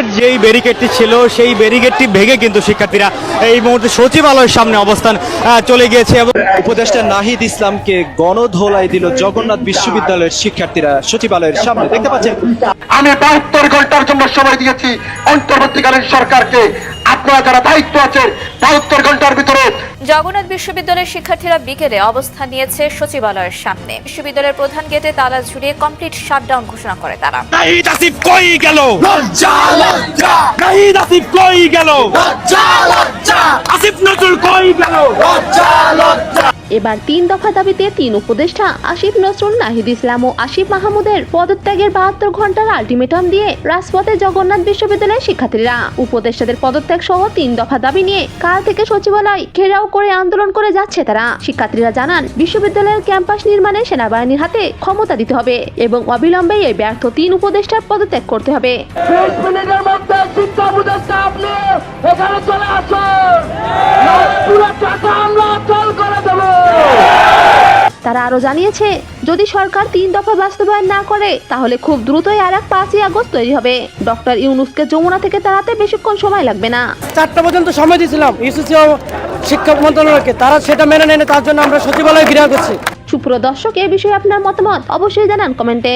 পাশের যেই ব্যারিকেডটি ছিল সেই ব্যারিকেডটি ভেঙে কিন্তু শিক্ষার্থীরা এই মুহূর্তে সচিবালয়ের সামনে অবস্থান চলে গিয়েছে এবং উপদেষ্টা নাহিদ ইসলামকে গণধোলাই দিল জগন্নাথ বিশ্ববিদ্যালয়ের শিক্ষার্থীরা সচিবালয়ের সামনে। দেখতে পাচ্ছেন। আমি বাহাত্তর ঘণ্টার জন্য সময় দিয়েছি অন্তর্বর্তীকালীন সরকারকে। আপনারা যারা দায়িত্ব আছেন বাহাত্তর ঘণ্টার ভিতরে জগন্নাথ বিশ্ববিদ্যালয়ের শিক্ষার্থীরা বিকেলে অবস্থান নিয়েছে সচিবালয়ের সামনে। বিশ্ববিদ্যালয়ের প্রধান গেটে তালা ঝুলিয়ে কমপ্লিট শাটডাউন ঘোষণা করে তারা। নাহিদ আসিফ কই গেল? নাহিদ আসিফ কই গেল? আসিফ নজরুল কই গেল? এবার তিন দফা দাবিতে তিন উপদেষ্টা আসিফ নজরুল নাহিদ ইসলাম ও আসিফ মাহমুদের পদত্যাগের বাহাত্তর ঘণ্টার আলটিমেটাম দিয়ে রাজপথে জগন্নাথ বিশ্ববিদ্যালয়ের শিক্ষার্থীরা। উপদেষ্টাদের পদত্যাগ সহ তিন দফা দাবি নিয়ে কাল থেকে সচিবালয় ঘেরাও করে আন্দোলন করে যাচ্ছে তারা। শিক্ষার্থীরা জানান, বিশ্ববিদ্যালয়ের ক্যাম্পাস নির্মাণে সেনাবাহিনীর হাতে ক্ষমতা দিতে হবে এবং অবিলম্বে এই ব্যর্থ তিন উপদেষ্টার পদত্যাগ করতে হবে। এখানে চলে আসুন। তারা আরও জানিয়েছে যদি সরকার তিন দফা বাস্তবায়ন না করে তাহলে খুব দ্রুতই আর এক পাঁচই আগস্ট তৈরি হবে। ডক্টর ইউনুসকে যমুনা থেকে তাড়াতে বেশিক্ষণ সময় লাগবে না। চারটা পর্যন্ত সময় দিয়েছিলাম ইউসিসি শিক্ষা মন্ত্রণালয়কে। তারা সেটা মেনে নেয় তার জন্য আমরা সচিবালয় ঘিরা করছি। সুপ্র দর্শক এ বিষয়ে আপনার মতামত অবশ্যই জানান কমেন্টে।